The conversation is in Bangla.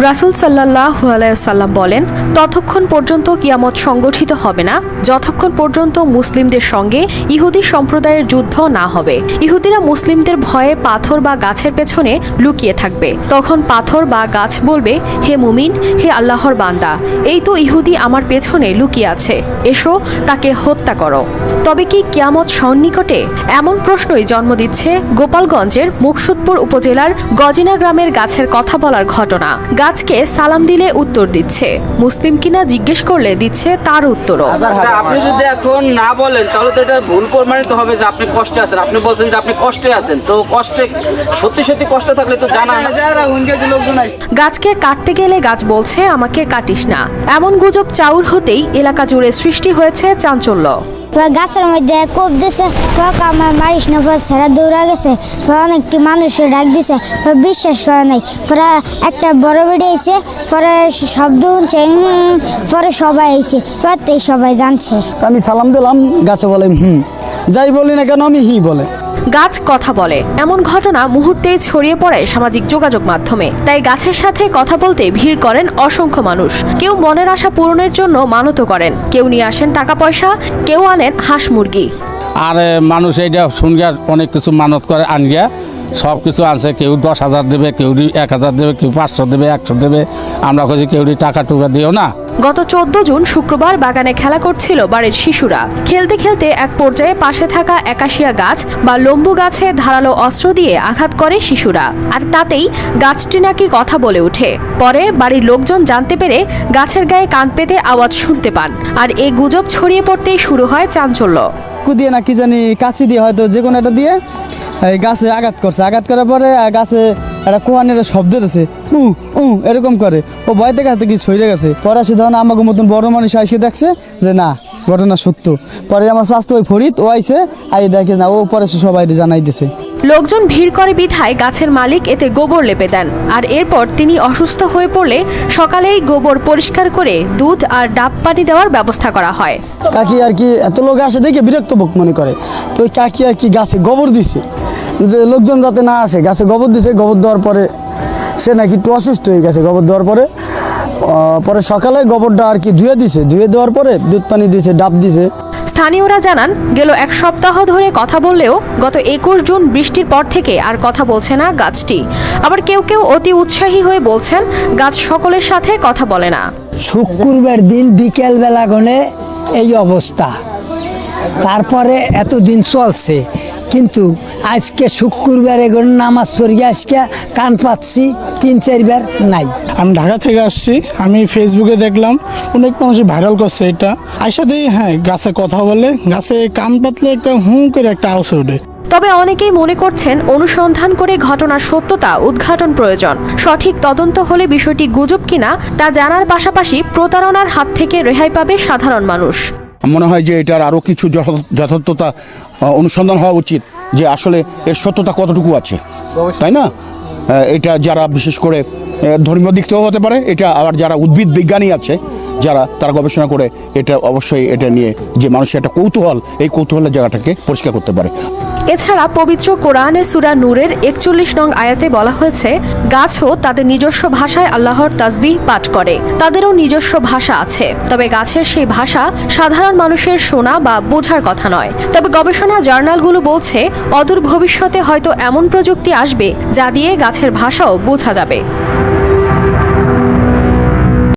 রাসুল সাল্লাহ সাল্লাম বলেন, ততক্ষণ পর্যন্ত কিয়ামত সংগঠিত হবে না। যতক্ষণ পর্যন্ত মুসলিমদের সঙ্গে ইহুদি সম্প্রদায়ের যুদ্ধ না হবে, ইহুদিরা মুসলিমদের ভয়ে পাথর বা গাছের পেছনে লুকিয়ে থাকবে। তখন পাথর বা গাছ বলবে, হে মুমিন, হে আল্লাহর বান্দা, এই তো ইহুদি আমার পেছনে লুকিয়ে আছে, এসো তাকে হত্যা করো। তবে কি কিয়ামত সন্নিকটে? এমন প্রশ্নই জন্ম দিচ্ছে গোপালগঞ্জের মুকসুদপুর উপজেলার গজিনা গ্রামের গাছের কথা বলার ঘটনা। গাছকে সালাম দিলে উত্তর দিচ্ছে। মুসলিম কিনা জিজ্ঞেস করলে দিচ্ছে তার উত্তরও। আচ্ছা আপনি যদি এখন না বলেন তাহলে তো এটা ভুল প্রমাণিত হবে যে আপনি কষ্টে আছেন। আপনি বলছেন যে আপনি কষ্টে আছেন। তো কষ্টে সত্যি সত্যি কষ্ট থাকলে তো জানা গাছকে কাটতে গেলে গাছ বলছে আমাকে কাটিস না। এমন গুজব চাউর হতেই এলাকা জুড়ে সৃষ্টি হয়েছে চাঞ্চল্য। গাছের মধ্যে কোপ দিছে আমার মারিস না সারা দৌড়া গেছে অনেকটি মানুষের ডাক দিছে বিশ্বাস করে নাই। পরে একটা বড় বেড়ে এসে পরে শব্দ শুনছে পরে সবাই এসে পরে সবাই জানছে। আমি সালাম দিলাম, গাছে বলে, হুম, যাই বলি না কেন, আমি হি বলে। গাছ কথা বলে। এমন ঘটনা মুহূর্তেই ছড়িয়ে পড়ে সামাজিক যোগাযোগ মাধ্যমে। তাই গাছের সাথে কথা বলতে ভিড় করেন অসংখ্য মানুষ। কেউ মনের আশা পূরণের জন্য মানত করেন। কেউ নিয়ে আসেন টাকা পয়সা কেউ আনেন হাঁস মুরগি। আর মানুষ এইটা শুনগা অনেক কিছু মানত করে আনগিয়া সব কিছু আছে কেউ দশ হাজার দেবে, কেউ এক হাজার দেবে, কেউ পাঁচশো দেবে, একশো দেবে। আমরা কেউ টাকা টুকা দিও না। গত চোদ্দ জুন শুক্রবার বাগানে খেলা করছিল বাড়ির শিশুরা। খেলতে খেলতে এক পর্যায়ে পাশে থাকা একাশিয়া গাছ বা লম্বু গাছে ধারালো অস্ত্র দিয়ে আঘাত করে শিশুরা। আর তাতেই গাছটি নাকি কথা বলে ওঠে। পরে বাড়ির লোকজন জানতে পেরে গাছের গায়ে কান পেতে আওয়াজ শুনতে পান। আর এই গুজব ছড়িয়ে পড়তেই শুরু হয় চাঞ্চল্য। চাকু দিয়ে না কি জানি কাছি দিয়ে হয়তো যে কোনো একটা দিয়ে এই গাছে আঘাত করছে। আঘাত করার পরে গাছে একটা কোয়ানের শব্দ দিয়েছে উ উ এরকম করে। ও ভয় থেকে হাতে কি ছড়ে গেছে। পরে সে ধরুন আমাকে মতন বড় মানুষ এসে দেখছে যে না ঘটনা সত্য। পরে আমার স্বাস্থ্য ওই ফরিদ ও আইসে আই দেখে না ও পরে সে সবাই জানাই দিছে। লোকজন ভিড় করে বিধায় গাছের মালিক এতে গোবর লেপে দেন। আর এরপর তিনি অসুস্থ হয়ে পড়লে সকালেই গোবর পরিষ্কার করে দুধ আর ডাব পানি দেওয়ার ব্যবস্থা করা হয়। কাকি আর কি এত লোক আসে দেখে বিরক্ত বোক মনে করে। তো কাকি আর কি গাছে গোবর দিছে। যে লোকজন যাতে না আসে গাছে গোবর দিছে গোবর দেওয়ার পরে সে নাকি একটু অসুস্থ হয়ে গেছে গোবর দেওয়ার পরে। পরে সকালে গোবরটা আর কি ধুয়ে দিছে। ধুয়ে দেওয়ার পরে দুধ পানি দিছে ডাব দিছে। স্থানীয়রা জানান গেল এক সপ্তাহ ধরে কথা বললেও গত একুশ জুন বৃষ্টির পর থেকে আর কথা বলছে না গাছটি। আবার কেউ কেউ অতি উৎসাহী হয়ে বলছেন গাছ সকলের সাথে কথা বলে না। শুক্রবার দিন বিকেল বেলা গনে এই অবস্থা। তারপরে এতদিন চলছে। কিন্তু আজকে শুক্রবার এগুলো নামাজ পড়ি আজকে কান পাচ্ছি তিন চারবার নাই। আমি ঢাকা থেকে আসছি আমি ফেসবুকে দেখলাম অনেক মানুষই ভাইরাল করছে এটা। আইসা দিই হ্যাঁ গাছে কথা বলে গাছে কান পাতলে একটা হুঁ করে একটা আওয়াজ ওঠে। তবে অনেকেই মনে করছেন অনুসন্ধান করে ঘটনার সত্যতা উদ্ঘাটন প্রয়োজন। সঠিক তদন্ত হলে বিষয়টি গুজব কিনা তা জানার পাশাপাশি প্রতারণার হাত থেকে রেহাই পাবে সাধারণ মানুষ। মনে হয় যে এটার আরও কিছু যথার্থতা অনুসন্ধান হওয়া উচিত যে আসলে এর সত্যতা কতটুকু আছে। তাই না? এটা যারা বিশেষ করে ধর্মীয় দিক থেকেও হতে পারে। এটা আবার যারা উদ্ভিদ বিজ্ঞানী আছে, যারা তারা গবেষণা করে এটা অবশ্যই এটা নিয়ে যে মানুষের একটা কৌতূহল, এই কৌতূহলের জায়গাটাকে পরিষ্কার করতে পারে। এছাড়া পবিত্র কোরআনে সুরা নূরের একচল্লিশ নং আয়াতে বলা হয়েছে, গাছও তাদের নিজস্ব ভাষায় আল্লাহর তাসবিহ পাঠ করে। তাদেরও নিজস্ব ভাষা আছে, তবে গাছের সেই ভাষা সাধারণ মানুষের শোনা বা বোঝার কথা নয়। তবে গবেষণা জার্নালগুলো বলছে, অদূর ভবিষ্যতে হয়তো এমন প্রযুক্তি আসবে যা দিয়ে গাছের ভাষাও বোঝা যাবে।